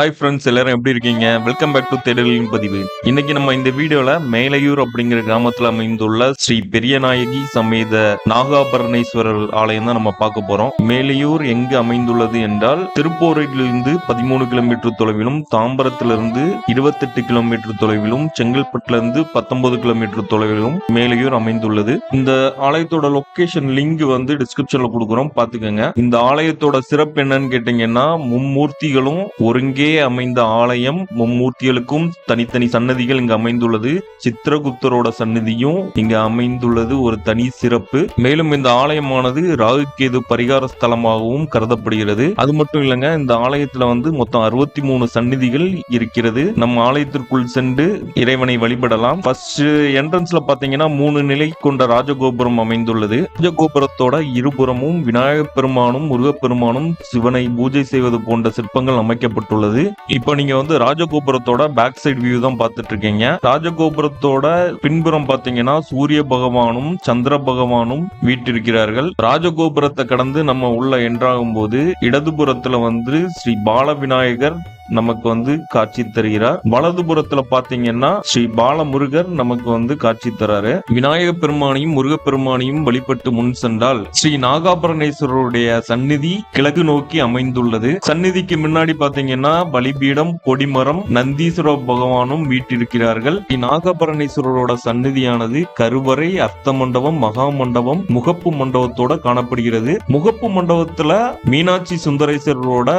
Hi friends எல்லாரும் எப்படி இருக்கீங்க? வெல்கம் பேக் டு தேடலின் பதிவு. இன்னைக்கு நம்ம இந்த வீடியோல மேலையூர் அப்படிங்கிற கிராமத்துல அமைந்துள்ள ஸ்ரீ பெரியநாயகி சமேத நாகாபரணேஸ்வரர் ஆலயம் தான் நம்ம பார்க்க போறோம். மேலையூர் எங்கு அமைந்துள்ளது என்றால் திருப்போரிலிருந்து பதிமூணு கிலோமீட்டர் தொலைவிலும் தாம்பரத்திலிருந்து இருபத்தெட்டு கிலோமீட்டர் தொலைவிலும் செங்கல்பட்டுல பத்தொன்பது கிலோமீட்டர் தொலைவிலும் மேலையூர் அமைந்துள்ளது. இந்த ஆலயத்தோட லொகேஷன் லிங்க் வந்து டிஸ்கிரிப்ஷன்ல கொடுக்குறோம். பாத்துக்கோங்க இந்த ஆலயத்தோட சிறப்பு என்னன்னு கேட்டீங்கன்னா மும்மூர்த்திகளும் ஒருங்கே அமைந்த ஆலயம் மும்மூர்த்திகளுக்கும் தனித்தனி சன்னதிகள் இங்கு அமைந்துள்ளது. சித்திரகுப்தரோட சன்னதியும் இங்க அமைந்துள்ளது. ஒரு தனி சிறப்பு. மேலும் இந்த ஆலயமானது ராகுகேது பரிகார ஸ்தலமாகவும் கருதப்படுகிறது. அது மட்டும் இல்லைங்க இந்த ஆலயத்துல வந்து மொத்தம் அறுபத்தி மூணு சந்நிதிகள் இருக்கிறது. நம்ம ஆலயத்திற்குள் சென்று இறைவனை வழிபடலாம். ஃபர்ஸ்ட் என்ட்ரன்ஸ்ல பாத்தீங்கன்னா மூணு நிலை கொண்ட ராஜகோபுரம் அமைந்துள்ளது. ராஜகோபுரத்தோட இருபுறமும் விநாயகப் பெருமானும் முருகப்பெருமானும் சிவனை பூஜை செய்வது போன்ற சிற்பங்கள் அமைக்கப்பட்டுள்ளது. இப்போ நீங்க வந்து ராஜகோபுரத்தோட பேக் சைடு வியூ தான் பார்த்துட்டு இருக்கீங்க ராஜகோபுரத்தோட பின்புறம் பாத்தீங்கன்னா சூரிய பகவானும் சந்திர பகவானும் வீட்டிருக்கிறார்கள். ராஜகோபுரத்தை கடந்து நம்ம உள்ள என்றாகும் போது இடதுபுறத்துல வந்து ஸ்ரீ பால விநாயகர் நமக்கு வந்து காட்சி தருகிறார். வலதுபுறத்துல பாத்தீங்கன்னா ஸ்ரீ பாலமுருகர் நமக்கு வந்து காட்சி தராரு. விநாயக பெருமானையும் முருகப்பெருமானையும் வழிபட்டு முன் சென்றால் ஸ்ரீ நாகாபரணேஸ்வரருடைய சந்நிதி கிழக்கு நோக்கி அமைந்துள்ளது. சந்நிதிக்கு முன்னாடி பாத்தீங்கன்னா பலிபீடம் கொடிமரம் நந்தீஸ்வர பகவானும் வீட்டிருக்கிறார்கள். ஸ்ரீ நாகாபரணேஸ்வரரோட சந்நிதியானது கருவறை அர்த்த மண்டபம் மகா மண்டபம் முகப்பு மண்டபத்தோட காணப்படுகிறது. முகப்பு மண்டபத்துல மீனாட்சி சுந்தரேஸ்வரரோட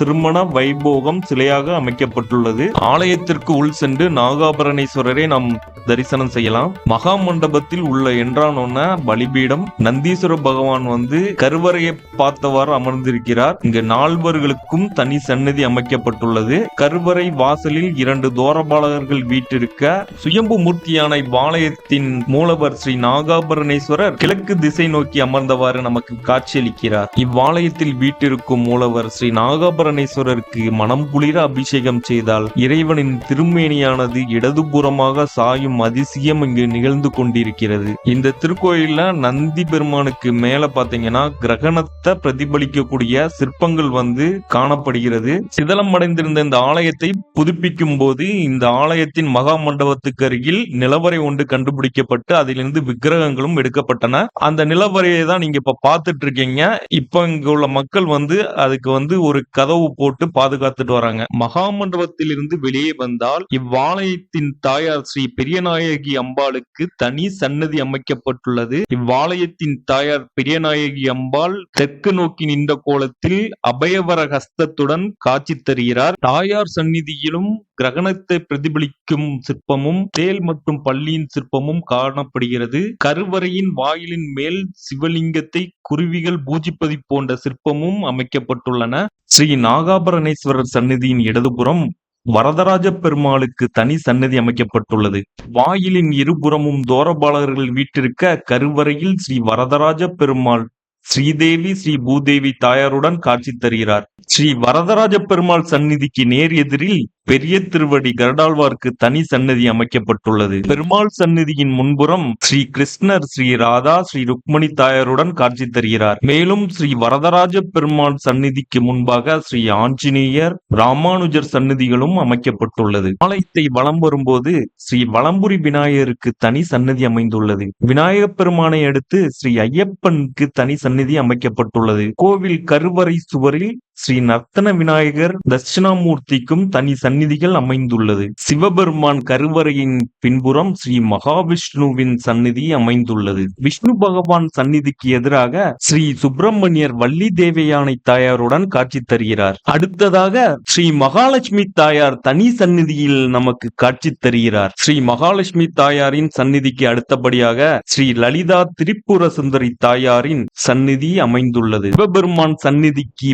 திருமண வைபோகம் சிலையாக அமைக்கப்பட்டுள்ளது. ஆலயத்திற்கு உள் சென்று நாகாபரணேஸ்வரரை நாம் தரிசனம் செய்யலாம். மகா மண்டபத்தில் உள்ள என்றானோன்ன பலிபீடம் நந்தீஸ்வர பகவான் வந்து கருவறையை பார்த்தவாறு அமர்ந்திருக்கிறார். இங்கு நால்வர்களுக்கும் தனி சன்னதி அமைக்கப்பட்டுள்ளது. கருவறை வாசலில் இரண்டு தோரபாலகர்கள் வீட்டிருக்க சுயம்பு மூர்த்தியான இவ்வாலயத்தின் மூலவர் ஸ்ரீ நாகாபரணேஸ்வரர் கிழக்கு திசை நோக்கி அமர்ந்தவாறு நமக்கு காட்சியளிக்கிறார். இவ்வாலயத்தில் வீட்டிருக்கும் மூலவர் ஸ்ரீ நாகாபரணேஸ்வரருக்கு மனம் குளிர் அபிஷேகம் செய்தால் இறைவனின் திருமேனியானது இடதுபுறமாக சாயும் அதிசயம் இங்கு நிகழ்ந்து கொண்டிருக்கிறது. இந்த திருக்கோயில்ல நந்தி பெருமானுக்கு மேல பாத்தீங்கன்னா கிரகணத்தை பிரதிபலிக்கக்கூடிய சிற்பங்கள் வந்து காணப்படுகிறது. சிதலம் அடைந்திருந்த இந்த ஆலயத்தை புதுப்பிக்கும் போது இந்த ஆலயத்தின் மகா மண்டபத்துக்கு அருகில் நிலவரை ஒன்று கண்டுபிடிக்கப்பட்டு அதிலிருந்து விக்கிரகங்களும் எடுக்கப்பட்டன. அந்த நிலவரையை தான் நீங்க இப்ப பார்த்துட்டு இருக்கீங்க. இப்ப இங்க உள்ள மக்கள் வந்து அதுக்கு வந்து ஒரு கதவு போட்டு பாதுகாத்துட்டு வராங்க. சொல்றாங்க. மகாமண்டபத்தில் இருந்து வெளியே வந்தால் இவ்வாலயத்தின் தாயார் ஸ்ரீ பெரியநாயகி அம்பாளுக்கு தனி சன்னதி அமைக்கப்பட்டுள்ளது. இவ்வாலயத்தின் தாயார் பெரியநாயகி அம்பாள் தெற்கு நோக்கி நின்ற கோலத்தில் அபயவர ஹஸ்தத்துடன் காட்சி தருகிறார். தாயார் சந்நிதியிலும் கிரகணத்தை பிரதிபலிக்கும் சிற்பமும் தேல் மற்றும் பள்ளியின் சிற்பமும் காணப்படுகிறது. கருவறையின் வாயிலின் மேல் சிவலிங்கத்தை குருவிகள் பூஜிப்பதி போன்ற சிற்பமும் அமைக்கப்பட்டுள்ளன. ஸ்ரீ நாகாபரணேஸ்வரர் சந்நிதியின் இடதுபுறம் வரதராஜ பெருமாளுக்கு தனி சன்னதி அமைக்கப்பட்டுள்ளது. வாயிலின் இருபுறமும் தோரபாலகர்கள் வீட்டிருக்க கருவறையில் ஸ்ரீ வரதராஜ பெருமாள் ஸ்ரீதேவி ஸ்ரீ பூதேவி தாயாருடன் காட்சி தருகிறார். ஸ்ரீ வரதராஜ பெருமாள் சந்நிதிக்கு நேர் எதிரில் பெரிய திருவடி கருடாழ்வார்க்கு தனி சன்னதி அமைக்கப்பட்டுள்ளது. பெருமாள் சன்னதியின் முன்புறம் ஸ்ரீ கிருஷ்ணர் ஸ்ரீ ராதா ஸ்ரீ ருக்மணி தாயாருடன் காட்சி தருகிறார். மேலும் ஸ்ரீ வரதராஜ பெருமாள் சந்நிதிக்கு முன்பாக ஸ்ரீ ஆஞ்சநேயர் ராமானுஜர் சன்னதிகளும் அமைக்கப்பட்டுள்ளது. ஆலயத்தை வலம் வரும்போது ஸ்ரீ வலம்புரி விநாயகருக்கு தனி சன்னதி அமைந்துள்ளது. விநாயகப் பெருமானை அடுத்து ஸ்ரீ ஐயப்பனுக்கு தனி சன்னதி அமைக்கப்பட்டுள்ளது. கோவில் கருவறை சுவரில் ஸ்ரீ நர்த்தன விநாயகர் தட்சிணாமூர்த்திக்கும் தனி சந்நிதிகள் அமைந்துள்ளது. சிவபெருமான் கருவறையின் பின்புறம் ஸ்ரீ மகாவிஷ்ணுவின் சந்நிதி அமைந்துள்ளது. விஷ்ணு பகவான் சந்நிதிக்கு எதிராக ஸ்ரீ சுப்பிரமணியர் வள்ளி தேவையானை தாயாருடன் காட்சி தருகிறார். அடுத்ததாக ஸ்ரீ மகாலட்சுமி தாயார் தனி சந்நிதியில் நமக்கு காட்சி தருகிறார். ஸ்ரீ மகாலட்சுமி தாயாரின் சந்நிதிக்கு அடுத்தபடியாக ஸ்ரீ லலிதா திரிபுர சுந்தரி தாயாரின் சந்நிதி அமைந்துள்ளது. சிவபெருமான் சந்நிதிக்கு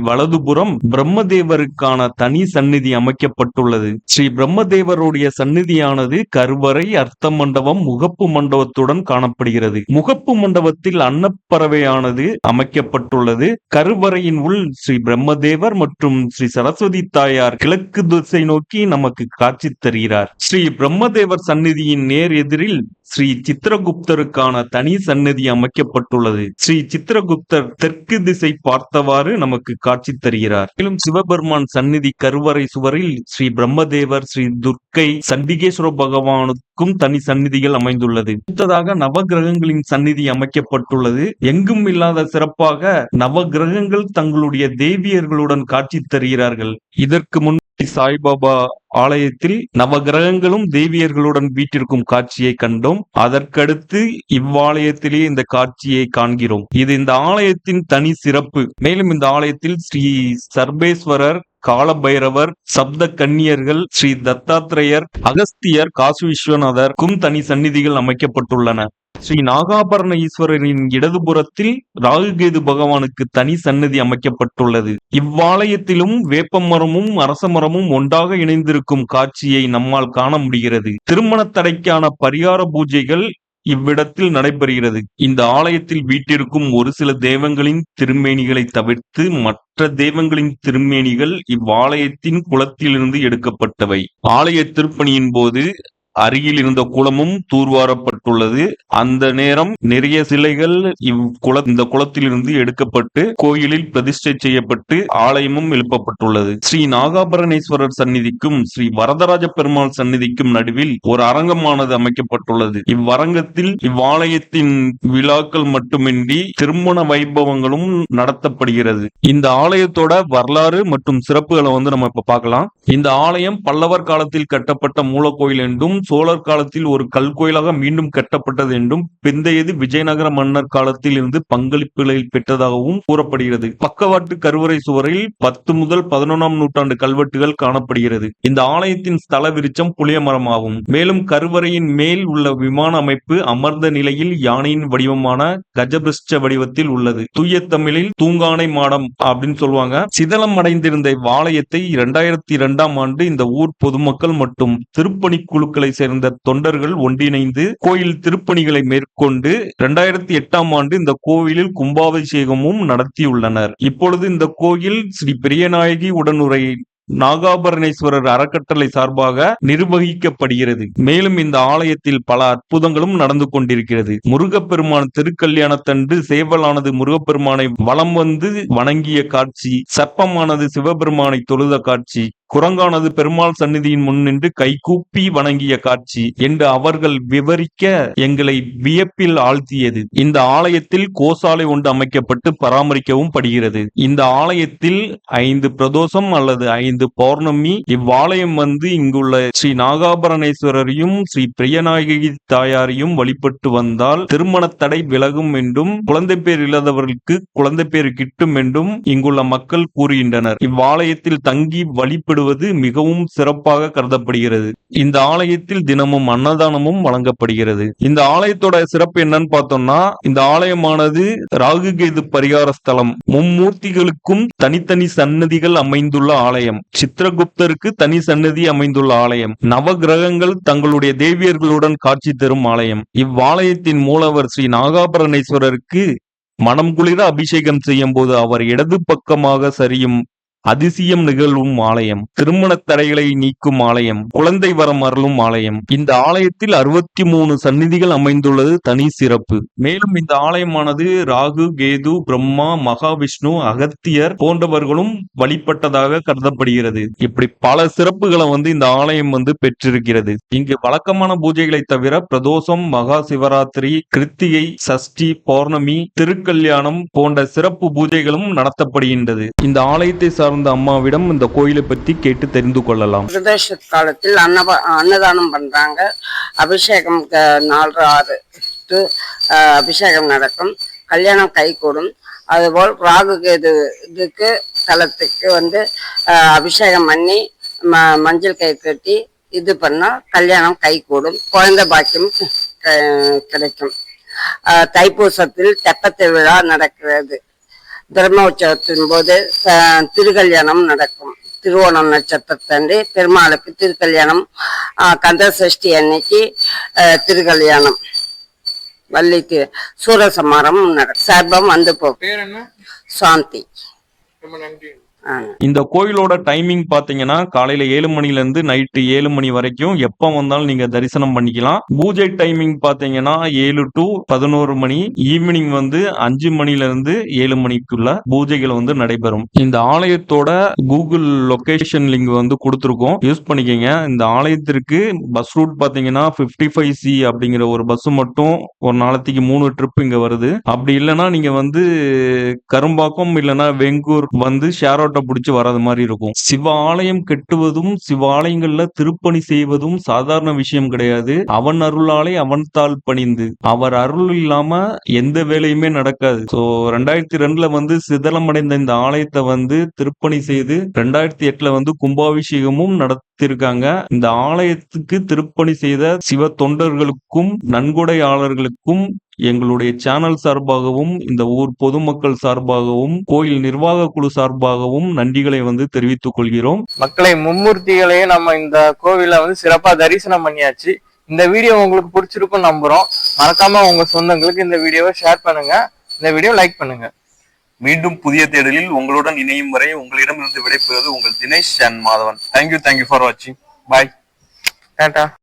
வலதுபுறம் பிரம்மதேவருக்கான தனி சந்நிதி அமைக்கப்பட்டுள்ளது. ஸ்ரீ பிரம்மதேவருடைய சந்நிதியானது கருவறை அர்த்த மண்டபம் முகப்பு மண்டபத்துடன் காணப்படுகிறது. முகப்பு மண்டபத்தில் அன்னப்பறவையானது அமைக்கப்பட்டுள்ளது. கருவறையின் உள் ஸ்ரீ பிரம்மதேவர் மற்றும் ஸ்ரீ சரஸ்வதி தாயார் கிழக்கு திசை நோக்கி நமக்கு காட்சி தருகிறார். ஸ்ரீ பிரம்மதேவர் சந்நிதியின் நேர் எதிரில் ஸ்ரீ சித்திரகுப்தருக்கான தனி சந்நிதி அமைக்கப்பட்டுள்ளது. ஸ்ரீ சித்திரகுப்தர் தெற்கு திசை பார்த்தவாறு நமக்கு காட்சி தருகிறார். தருகிறார் மேலும் சிவபெருமான் சந்நிதி கருவறை சுவரில் ஸ்ரீ பிரம்மதேவர் ஸ்ரீ துர்க்கை சண்டிகேஸ்வர பகவானுக்கும் தனி சந்நிதிகள் அமைந்துள்ளது. அடுத்ததாக நவகிரகங்களின் சந்நிதி அமைக்கப்பட்டுள்ளது. எங்கும் இல்லாத சிறப்பாக நவகிரகங்கள் தங்களுடைய தேவியர்களுடன் காட்சி தருகிறார்கள். இதற்கு முன் சாய்பாபா ஆலயத்தில் நவகிரகங்களும் தேவியர்களுடன் வீட்டிற்கும் காட்சியை கண்டோம். அதற்கடுத்து இவ்வாலயத்திலே இந்த காட்சியை காண்கிறோம். இது இந்த ஆலயத்தின் தனி சிறப்பு. மேலும் இந்த ஆலயத்தில் ஸ்ரீ சர்பேஸ்வரர் காலபைரவர் சப்த கன்னியர்கள் ஸ்ரீ தத்தாத்திரேயர் அகஸ்தியர் காசு விஸ்வநாதர் கும் தனி சந்நிதிகள் அமைக்கப்பட்டுள்ளன. ஸ்ரீ நாகாபரண ஈஸ்வரரின் இடதுபுறத்தில் ராகுகேது பகவானுக்கு தனி சன்னதி அமைக்கப்பட்டுள்ளது. இவ்வாலயத்திலும் வேப்பமரமும் அரசமரமும் அரச மரமும் ஒன்றாக இணைந்திருக்கும் காட்சியை நம்மால் காண முடிகிறது. திருமண தடைக்கான பரிகார பூஜைகள் இவ்விடத்தில் நடைபெறுகிறது. இந்த ஆலயத்தில் வீட்டிற்கும் ஒரு சில தெய்வங்களின் திருமேனிகளை தவிர்த்து மற்ற தெய்வங்களின் திருமேனிகள் இவ்வாலயத்தின் குளத்திலிருந்து எடுக்கப்பட்டவை. ஆலய திருப்பணியின் போது அருகில் இருந்த குளமும் தூர்வாரப்பட்டுள்ளது. அந்த நேரம் நிறைய சிலைகள் இவ்குள இந்த குளத்திலிருந்து எடுக்கப்பட்டு கோயிலில் பிரதிஷ்டை செய்யப்பட்டு ஆலயமும் எழுப்பப்பட்டுள்ளது. ஸ்ரீ நாகாபரணேஸ்வரர் சந்நிதிக்கும் ஸ்ரீ வரதராஜ பெருமாள் சந்நிதிக்கும் நடுவில் ஒரு அரங்கமானது அமைக்கப்பட்டுள்ளது. இவ்வரங்கத்தில் இவ்வாலயத்தின் விழாக்கள் மட்டுமின்றி திருமண வைபவங்களும் நடத்தப்படுகிறது. இந்த ஆலயத்தோட வரலாறு மற்றும் சிறப்புகளை வந்து நம்ம இப்ப பார்க்கலாம். இந்த ஆலயம் பல்லவர் காலத்தில் கட்டப்பட்ட மூலக்கோயில் என்றும் சோழர் காலத்தில் ஒரு கல்கோயிலாக மீண்டும் கட்டப்பட்டது என்றும் பிந்தையது விஜயநகர மன்னர் காலத்தில் இருந்து பங்களிப்புகளை பெற்றதாகவும் கூறப்படுகிறது. பக்கவாட்டு கருவறை சுவரில் பத்து முதல் பதினொன்றாம் நூற்றாண்டு கல்வெட்டுகள் காணப்படுகிறது. இந்த ஆலயத்தின் ஸ்தல விருச்சம் புளிய மேலும் கருவறையின் மேல் உள்ள விமான அமைப்பு அமர்ந்த நிலையில் யானையின் வடிவமான கஜபிருஷ்ட வடிவத்தில் உள்ளது. தூய தமிழில் தூங்கானை மாடம் அப்படின்னு சொல்லுவாங்க. சிதலம் அடைந்திருந்த இவ்வாலயத்தை இரண்டாயிரத்தி இரண்டாம் ஆண்டு இந்த ஊர் பொதுமக்கள் மற்றும் திருப்பணி குழுக்களை சேர்ந்த தொண்டர்கள் ஒன்றிணைந்து கோயில் திருப்பணிகளை மேற்கொண்டு இரண்டாயிரத்தி எட்டாம் ஆண்டு இந்த கோவிலில் கும்பாபிஷேகமும் நடத்தியுள்ளனர். இப்பொழுது இந்த கோயில் ஸ்ரீ பெரியநாயகி உடனுரை நாகாபரணேஸ்வரர் அறக்கட்டளை சார்பாக நிர்வகிக்கப்படுகிறது. மேலும் இந்த ஆலயத்தில் பல அற்புதங்களும் நடந்து கொண்டிருக்கிறது. முருகப்பெருமான் திருக்கல்யாணத்தன்று சேவலானது முருகப்பெருமானை வலம் வந்து வணங்கிய காட்சி சர்ப்பமானது சிவபெருமானை தொழுத காட்சி குரங்கானது பெருமாள் சந்நிதியின் முன் நின்று கைகூப்பி வணங்கிய காட்சி என்று அவர்கள் விவரிக்க எங்களை வியப்பில் ஆழ்த்தியது. இந்த ஆலயத்தில் கோசாலை ஒன்று அமைக்கப்பட்டு பராமரிக்கவும் படுகிறது. இந்த ஆலயத்தில் ஐந்து பிரதோஷம் அல்லது ஐந்து பௌர்ணமி இவ்வாலயம் வந்து இங்குள்ள ஸ்ரீ நாகாபரணேஸ்வரரையும் ஸ்ரீ பிரியநாயகி தாயாரையும் வழிபட்டு வந்தால் திருமண தடை விலகும் என்றும் குழந்தை பேர் இல்லாதவர்களுக்கு குழந்தை பேர் கிட்டும் என்றும் இங்குள்ள மக்கள் கூறுகின்றனர். இவ்வாலயத்தில் தங்கி வழிபடுவது மிகவும் சிறப்பாக கருதப்படுகிறது. இந்த ஆலயத்தில் தினமும் அன்னதானமும் வழங்கப்படுகிறது. இந்த ஆலயத்தோட சிறப்பு என்னன்னு பார்த்தோம்னா இந்த ஆலயமானது ராகு கேது பரிகார ஸ்தலம். மும்மூர்த்திகளுக்கும் தனித்தனி சன்னதிகள் அமைந்துள்ள ஆலயம். சித்திரகுப்தருக்கு தனி சன்னதி அமைந்துள்ள ஆலயம். நவ கிரகங்கள் தங்களுடைய தேவியர்களுடன் காட்சி தரும் ஆலயம். இவ்வாலயத்தின் மூலவர் ஸ்ரீ நாகாபரணேஸ்வரருக்கு மனம் குளிர அபிஷேகம் செய்யும் போது அவர் இடது பக்கமாக சரியும் அதிசயம் நிகழ்வும் ஆலயம் திருமண தடைகளை நீக்கும் ஆலயம் குழந்தை வரம் அருளும் ஆலயம். இந்த ஆலயத்தில் அறுபத்தி மூணு சந்நிதிகள் அமைந்துள்ளது தனி சிறப்பு. மேலும் இந்த ஆலயமானது ராகு கேது பிரம்மா மகாவிஷ்ணு அகத்தியர் போன்றவர்களும் வழிபட்டதாக கருதப்படுகிறது. இப்படி பல சிறப்புகளை வந்து இந்த ஆலயம் வந்து பெற்றிருக்கிறது. இங்கு வழக்கமான பூஜைகளை தவிர பிரதோஷம் மகா சிவராத்திரி கிருத்திகை சஷ்டி பௌர்ணமி திருக்கல்யாணம் போன்ற சிறப்பு பூஜைகளும் நடத்தப்படுகின்றது. இந்த ஆலயத்தை சார்ந்த அம்மாவிடம் இந்த கோயிலை பற்றி கேட்டு தெரிந்து கொள்ளலாம். பிரதேச காலத்தில் அன்னப அன்னதானம் பண்றாங்க. அபிஷேகம் க- நாலு ஆறு டு அபிஷேகம் நடக்கும். கல்யாணம் கைகூடும். அதுபோல் ராகு கேது இதுக்கு தலத்துக்கு வந்து அபிஷேகம் பண்ணி ம மஞ்சள் கை கட்டி இது பண்ணால் கல்யாணம் கைகூடும். குழந்தை பாக்கியம் க- கிடைக்கும். தைப்பூசத்தில் தெப்பத் திருவிழா நடக்கிறது. பிரம்ம உற்சவத்தின் போது திருக்கல்யாணம் நடக்கும். திருவோணம் நட்சத்திரத்தன்று பெருமாளுக்கு திருக்கல்யாணம் கந்த சஷ்டி அன்னைக்கு திருக்கல்யாணம். வள்ளி திரு சூரசமாரம் நடக்கும். சர்பம் வந்து போகும். சாந்தி. ரொம்ப நன்றி. இந்த கோயிலோட டைமிங் பாத்தீங்கன்னா காலையில ஏழு மணில இருந்து நைட்டு ஏழு மணி வரைக்கும் எப்ப வந்தாலும் நீங்க தரிசனம் பண்ணிக்கலாம். பூஜை டைமிங் பாத்தீங்கன்னா ஏழு டு பதினோரு மணி ஈவினிங் வந்து அஞ்சு மணில இருந்து ஏழு மணிக்குள்ள பூஜைகள் வந்து நடைபெறும். இந்த ஆலயத்தோட கூகுள் லொகேஷன் லிங்க் வந்து கொடுத்துருக்கோம். யூஸ் பண்ணிக்கங்க. இந்த ஆலயத்திற்கு பஸ் ரூட் பாத்தீங்கன்னா 55 ஃபைவ் சி அப்படிங்கிற ஒரு பஸ் மட்டும் ஒரு நாளைக்கு மூணு ட்ரிப் இங்க வருது. அப்படி இல்லைன்னா நீங்க வந்து கரும்பாக்கம் இல்லைன்னா வெங்கூர் வந்து ஷேரோட் கோட்டை பிடிச்சி வராத மாதிரி இருக்கும். சிவ ஆலயம் கெட்டுவதும் சிவாலயங்கள்ல திருப்பணி செய்வதும் சாதாரண விஷயம் கிடையாது. அவன் அருளாலே அவன் தாள் பணிந்து. அவர் அருள் இல்லாம எந்த வேலையுமே நடக்காது. சோ ரெண்டாயிரத்தி ரெண்டுல வந்து சிதலமடைந்த இந்த ஆலயத்தை வந்து திருப்பணி செய்து ரெண்டாயிரத்தி எட்டுல வந்து கும்பாபிஷேகமும் நடத்திருக்காங்க. இந்த ஆலயத்துக்கு திருப்பணி செய்த சிவ தொண்டர்களுக்கும் நன்கொடையாளர்களுக்கும் எங்களுடைய சேனல் சார்பாகவும் இந்த ஊர் பொதுமக்கள் சார்பாகவும் கோயில் நிர்வாக குழு சார்பாகவும் நன்றிகளை வந்து தெரிவித்துக் கொள்கிறோம். மக்களை மும்மூர்த்திகளையும் நம்ம இந்த கோவில வந்து சிறப்பா தரிசனம் பண்ணியாச்சு. இந்த வீடியோ உங்களுக்கு பிடிச்சிருக்கும் நம்புறோம். மறக்காம உங்க சொந்தங்களுக்கு இந்த வீடியோவை ஷேர் பண்ணுங்க. இந்த வீடியோ லைக் பண்ணுங்க. மீண்டும் புதிய தேடலில் உங்களுடன் இணையும் வரை உங்களிடமிருந்து விடைபெறுவது உங்கள் Dinesh and Madhavan. Thank you thank you for வாட்சிங் பாய் டாடா